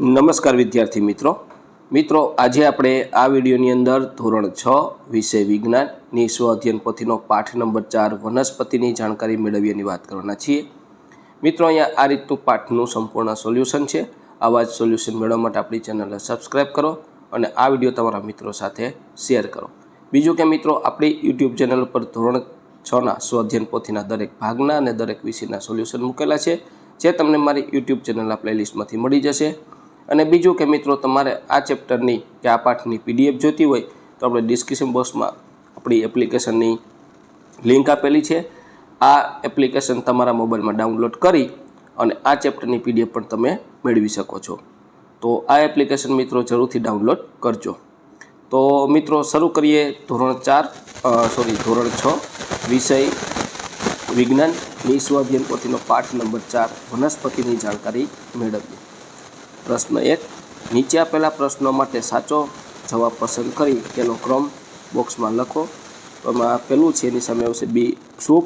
નમસ્કાર વિદ્યાર્થી મિત્રો. મિત્રો, આજે આપણે આ વિડીયોની અંદર ધોરણ છ વિષય વિજ્ઞાનની સ્વ અધ્યયન પોથીનો પાઠ નંબર ચાર વનસ્પતિની જાણકારી મેળવીની વાત કરવાના છીએ. મિત્રો, અહીંયા આ રીતનું પાઠનું સંપૂર્ણ સોલ્યુશન છે. આવા જ સોલ્યુશન મેળવવા માટે આપણી ચેનલને સબસ્ક્રાઈબ કરો અને આ વીડિયો તમારા મિત્રો સાથે શેર કરો. બીજું કે મિત્રો, આપણી યુટ્યુબ ચેનલ પર ધોરણ છના સ્વ અધ્યયન પોથીના દરેક ભાગના અને દરેક વિષયના સોલ્યુશન મૂકેલા છે. જે તમને મારી યુટ્યુબ ચેનલના પ્લેલિસ્ટમાંથી મળી જશે. અને બીજું કે મિત્રો, તમારે આ ચેપ્ટરની કે આ પાઠની પીડીએફ જોતી હોય, તો આપણે ડિસ્ક્રિપ્શન બોક્સમાં આપણી એપ્લિકેશનની લિંક આપેલી છે. આ એપ્લિકેશન તમારા મોબાઈલમાં ડાઉનલોડ કરી અને આ ચેપ્ટરની પીડીએફ પણ તમે મેળવી શકો છો. તો આ એપ્લિકેશન મિત્રો જરૂરથી ડાઉનલોડ કરજો. તો મિત્રો, શરૂ કરીએ ધોરણ ચાર સોરી ધોરણ છ, વિષય વિજ્ઞાન. નિસ્વાધ્યન પોથીનો પાઠ નંબર ચાર, વનસ્પતિની જાણકારી મેળવીએ પ્રશ્ન એક. નીચે આપેલા પ્રશ્નો માટે સાચો જવાબ પસંદ કરી તેનો ક્રમ બોક્સમાં લખો. એમાં પહેલું છે, એની સામે આવશે બી. સૂપ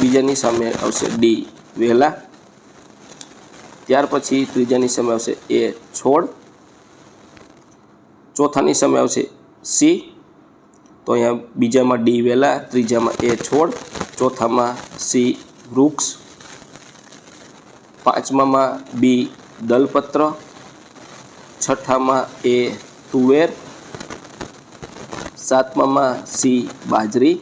બીજાની સામે આવશે ડી. વેલા ત્યાર પછી ત્રીજાની સામે આવશે એ છોડ. ચોથાની સામે આવશે સી. તો અહીંયા બીજામાં ડી વેલા ત્રીજામાં એ છોડ, ચોથામાં સી વૃક્ષ. પાંચમામાં બી દલપત્ર, છઠ્ઠામાં એ તુવેર, સાતમામાં સી બાજરી,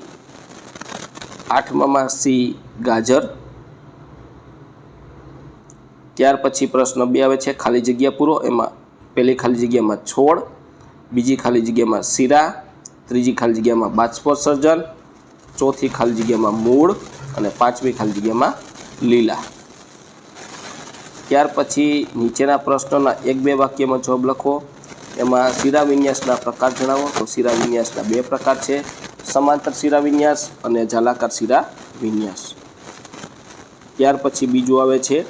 આઠમામાં સી ગાજર. ત્યાર પછી પ્રશ્ન બે આવે છે, ખાલી જગ્યા પૂરો, એમાં પહેલી ખાલી જગ્યામાં છોડ, બીજી ખાલી જગ્યામાં શીરા, ત્રીજી ખાલી જગ્યામાં બાષ્પોત્સર્જન, ચોથી ખાલી જગ્યામાં મૂળ અને પાંચમી ખાલી જગ્યામાં લીલા. ત્યાર પછી નીચેના પ્રશ્નોના એક બે વાક્યમાં જવાબ લખો. એમાં શિરા વિન્યાસના પ્રકાર જણાવો. તો શિરા વિન્યાસના બે પ્રકાર છે. સમાંતર શિરા વિન્યાસ અને જાલાકાર શિરા વિન્યાસ. ત્યાર પછી બીજું આવે છે.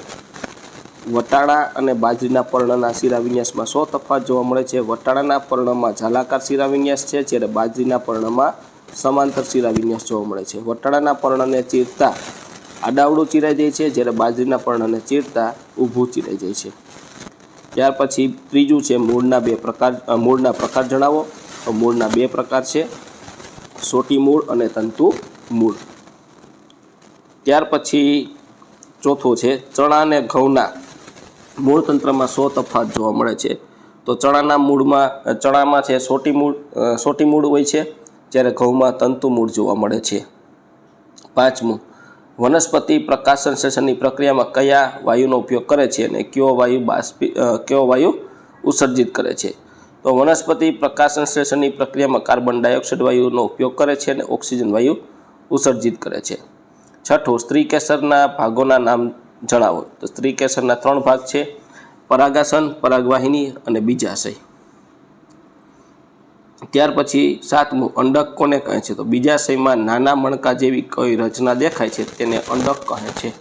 વટાણા અને બાજરીના પર્ણના શિરા વિન્યાસમાં સો તફાવત જોવા મળે છે. વટાણાના પર્ણમાં જાલાકાર શિરા વિન્યાસ છે, જ્યારે બાજરીના પર્ણમાં સમાંતર શિરા વિન્યાસ જોવા મળે છે. વટાણાના પર્ણને ચીરતા આડાવડું ચીરાઈ જાય છે, જ્યારે બાજરીના પર્ણને ચીરતા ઊભું ચીરાઈ જાય છે. ત્યાર પછી ત્રીજું છે, મૂળના બે પ્રકાર મૂળના પ્રકાર જણાવો. તો મૂળના બે પ્રકાર છે, સોટી મૂળ અને તંતુ મૂળ. ત્યાર પછી ચોથું છે, ચણા અને ઘઉંના. મૂળ તંત્રમાં સો તફાત જોવા મળે છે. તો ચણાના મૂળમાં ચણામાં છે, સોટી મૂળ સોટી મૂળ હોય છે, જ્યારે ઘઉંમાં તંતુ મૂળ જોવા મળે છે. પાંચમું વનસ્પતિ પ્રકાશ સંશ્લેષણની પ્રક્રિયામાં કયા વાયુનો ઉપયોગ કરે છે અને કયો વાયુ બાષ્પી કયો વાયુ ઉત્સર્જિત કરે છે? તો વનસ્પતિ પ્રકાશ સંશ્લેષણની પ્રક્રિયામાં કાર્બન ડાયોક્સાઇડ વાયુનો ઉપયોગ કરે છે અને ઓક્સિજન વાયુ ઉત્સર્જિત કરે છે. છઠ્ઠું, સ્ત્રી કેસરના ભાગોના નામ જણાવો. તો સ્ત્રી કેસરના ત્રણ ભાગ છે, પરાગાસન, પરાગવાહિની અને બીજાશય. ત્યાર પછી સાતમું, અંડક કોને કહે છે? તો બીજાશયમાં નાના મણકા જેવી કોઈ રચના દેખાય છે, તેને અંડક કહે છે.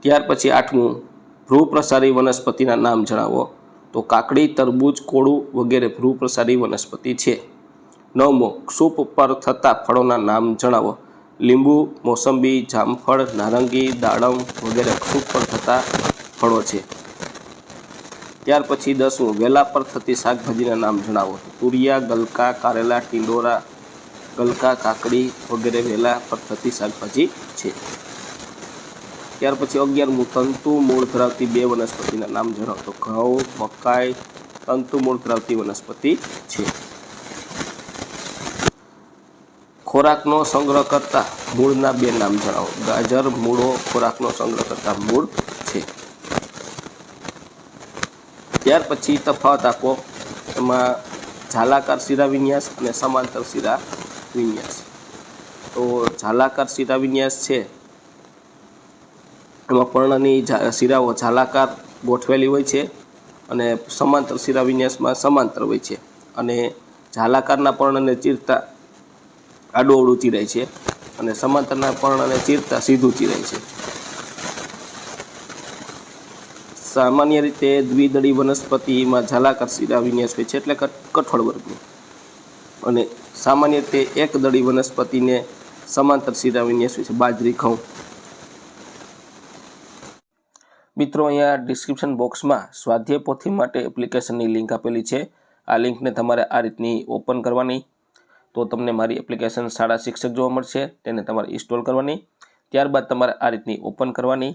ત્યાર પછી આઠમું ભ્રૂપ્રસારી વનસ્પતિના નામ જણાવો. તો કાકડી, તરબૂચ, કોળું વગેરે ભ્રૂપ્રસારી વનસ્પતિ છે. નવમો, સૂપ પર થતા ફળોના નામ જણાવો. લીંબુ, મોસંબી, જામફળ, નારંગી, દાડમ વગેરે સૂપ પર થતા ફળો છે. ત્યાર પછી દસમું, વેલા પર થતી શાકભાજીના નામ જણાવો. તુરિયા, ગલકા, કારેલા, ટિંડોરા, ગલકા, કાકડી વગેરે વેલા પર થતી શાકભાજી છે. ત્યાર પછી અગિયારમું, તંતુ મૂળ ધરાવતી બે વનસ્પતિના નામ જણાવો. તો ઘઉં, મકાઈ, તંતુ મૂળ ધરાવતી વનસ્પતિ છે. ખોરાકનો સંગ્રહ કરતા મૂળના બે નામ જણાવો. ગાજર, મૂળો ખોરાકનો સંગ્રહ કરતા મૂળ છે ત્યાર પછી તફાવત આપો. એમાં ઝાલાકાર શિરા વિન્યાસ અને સમાંતર શિરા વિન્યાસ. તો ઝાલાકાર શિરા વિન્યાસ છે. એમાં પર્ણની શિરાઓ ઝાલાકાર ગોઠવેલી હોય છે અને સમાંતર શિરા વિન્યાસમાં સમાંતર હોય છે. અને ઝાલાકારના પર્ણને ચીરતા આડું અવડું ચીરાય છે અને સમાંતરના પર્ણને ચીરતા સીધું ચીરાય છે. સામાન્ય રીતે દ્વિદળી વનસ્પતિમાં ઝાલાકાર શિરા વિન્યાસ હોય છે, એટલે કઠોળ વર્ગની અને સામાન્ય રીતે એક દળી વનસ્પતિને સમાંતર શિરા વિન્યાસ વિશે બાજરી, ઘઉં. મિત્રો, અહીંયા ડિસ્ક્રિપ્શન બોક્સમાં સ્વાધ્યાય પોથી માટે એપ્લિકેશનની લિંક આપેલી છે. આ લિંકને તમારે આ રીતની ઓપન કરવાની. તો તમને મારી એપ્લિકેશન શાળા શિક્ષક જોવા મળશે, તેને તમારે ઇન્સ્ટોલ કરવાની. ત્યારબાદ તમારે આ રીતની ઓપન કરવાની.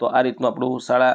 તો આ રીતનું આપણું શાળા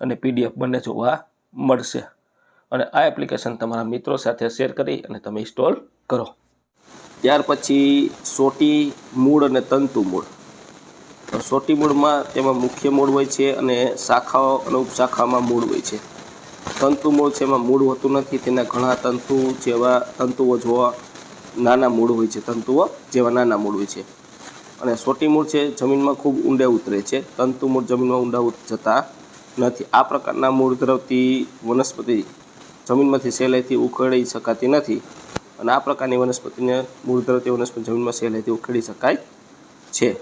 અને પીડીએફ બંને જોવા મળશે. અને આ એપ્લિકેશન તમારા મિત્રો સાથે શેર કરી અને તમે ઇન્સ્ટોલ કરો. ત્યાર પછી સોટી મૂળ અને તંતુ મૂળ. સોટી મૂળમાં તેમાં મુખ્ય મૂળ હોય છે અને શાખાઓ અને ઉપશાખામાં મૂળ હોય છે. તંતુ મૂળ છે એમાં મૂળ હોતું નથી. તેના ઘણા તંતુ જેવા તંતુઓ જોવા નાના મૂળ હોય છે. તંતુઓ જેવા નાના મૂળ હોય છે. અને સોટી મૂળ છે જમીનમાં ખૂબ ઊંડે ઉતરે છે. તંતુ મૂળ જમીનમાં ઊંડા જતા નથી. આ પ્રકારના મૂળ ધરાવતી વનસ્પતિ જમીનમાંથી સહેલાઈથી ઉખેડી શકાતી નથી અને આ પ્રકારની વનસ્પતિને મૂળ ધરાવતી વનસ્પતિ જમીનમાં સહેલાઈથી ઉખેડી શકાય છે.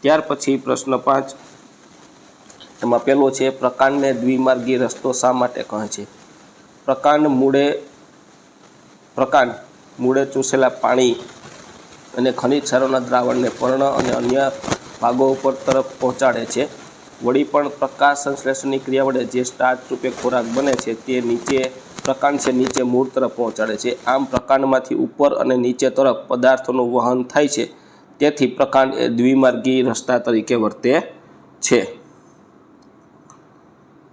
ત્યાર પછી પ્રશ્ન પાંચ. એમાં પહેલો છે, પ્રકાંડને દ્વિમાર્ગી રસ્તો શા માટે કહે છે? પ્રકાંડ મૂળે પ્રકાંડ મૂળે ચૂસેલા પાણી અને ખનિજ ક્ષારોના દ્રાવણને પર્ણ અને અન્ય ભાગો ઉપર તરફ પહોંચાડે છે. વળી પણ પ્રકાશ સંશ્લેષણની ક્રિયા વડે જે સ્ટાર્ચ રૂપે ખોરાક બને છે તે નીચે પ્રકાંડ છે, નીચે મૂળ તરફ પહોંચાડે છે. આમ પ્રકાંડમાંથી ઉપર અને નીચે તરફ પદાર્થોનું વહન થાય છે. તેથી પ્રકાંડ એ દ્વિમાર્ગી રસ્તા તરીકે વર્તે છે.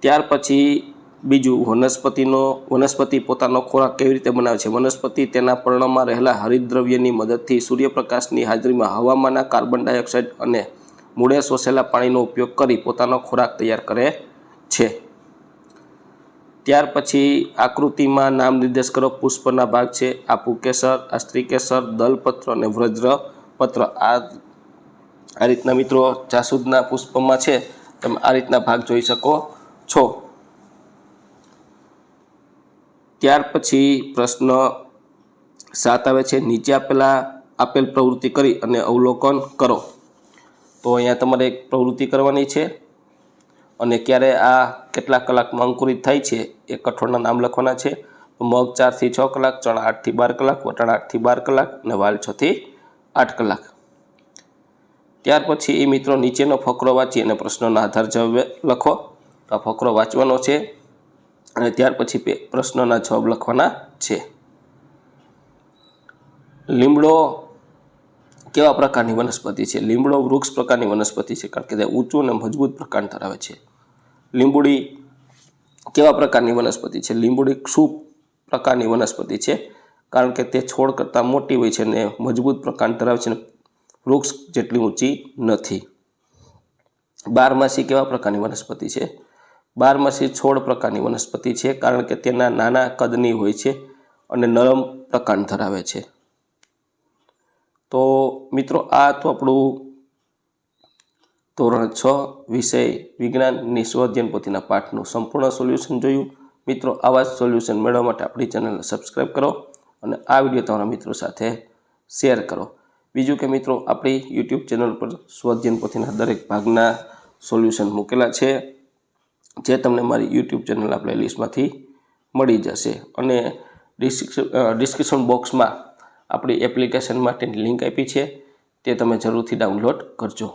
ત્યાર પછી બીજું વનસ્પતિનો, વનસ્પતિ પોતાનો ખોરાક કેવી રીતે બનાવે છે? વનસ્પતિ તેના પર્ણમાં રહેલા હરિદ્રવ્યની મદદથી સૂર્યપ્રકાશની હાજરીમાં હવામાંના કાર્બન ડાયોક્સાઇડ અને મૂળે શોષેલા પાણીનો ઉપયોગ કરી પોતાનો ખોરાક તૈયાર કરે છે. ત્યાર પછી આકૃતિમાં નામ નિર્દેશ કરો. પુષ્પના ભાગ છે. આ પુકેસર, આ સ્ત્રીકેસર, દલપત્ર અને વ્રજપત્ર. આ આ રીતના મિત્રો જાસૂદના પુષ્પમાં છે. તમે આ રીતના ભાગ જોઈ શકો છો. ત્યાર પછી પ્રશ્ન સાત આવે છે. નીચે આપેલા, આપેલ પ્રવૃત્તિ કરી અને અવલોકન કરો. તો અહીંયા તમારે એક પ્રવૃત્તિ કરવાની છે. અને ક્યારે આ કેટલા કલાકમાં અંકુરિત થાય છે એ કઠોળના નામ લખવાના છે. મગ ચારથી છ કલાક, ચણા આઠથી બાર કલાક, વટાણા આઠથી બાર કલાક અને વાલ છથી આઠ કલાક. ત્યાર પછી એ મિત્રો નીચેનો ફકરો વાંચી અને પ્રશ્નોના આધાર જવાબ લખો. તો આ ફકરો વાંચવાનો છે અને ત્યાર પછી પ્રશ્નોના જવાબ લખવાના છે. લીમડો કેવા પ્રકારની વનસ્પતિ છે? લીમડો વૃક્ષ પ્રકારની વનસ્પતિ છે, કારણ કે તે ઊંચું અને મજબૂત પ્રકાંડ ધરાવે છે. લીંબુડી કેવા પ્રકારની વનસ્પતિ છે? લીંબુડી શું પ્રકારની વનસ્પતિ છે, કારણ કે તે છોડ કરતાં મોટી હોય છે અને મજબૂત પ્રકાંડ ધરાવે છે અને વૃક્ષ જેટલી ઊંચી નથી. બારમાસી કેવા પ્રકારની વનસ્પતિ છે? બારમાસી છોડ પ્રકારની વનસ્પતિ છે, કારણ કે તેના નાના કદની હોય છે અને નરમ પ્રકાંડ ધરાવે છે. તો મિત્રો, આ તો આપણું ધોરણ છ, વિષય વિજ્ઞાન નિસ્વધ્યન પોથીના પાઠનું સંપૂર્ણ સોલ્યુશન જોયું. મિત્રો, આવા જ સોલ્યુશન મેળવવા માટે આપણી ચેનલને સબસ્ક્રાઈબ કરો અને આ વીડિયો તમારા મિત્રો સાથે શેર કરો. બીજું કે મિત્રો, આપણી યુટ્યુબ ચેનલ પર સ્વધ્યન પોથીના દરેક ભાગના સોલ્યુશન મૂકેલા છે, જે તમને મારી યુટ્યુબ ચેનલના પ્લેલિસ્ટમાંથી મળી જશે. અને ડિસ્ક્રિપ્શન બોક્સમાં આપણી એપ્લિકેશન માટેની લિંક આપી છે તે તમે જરૂરથી ડાઉનલોડ કરજો.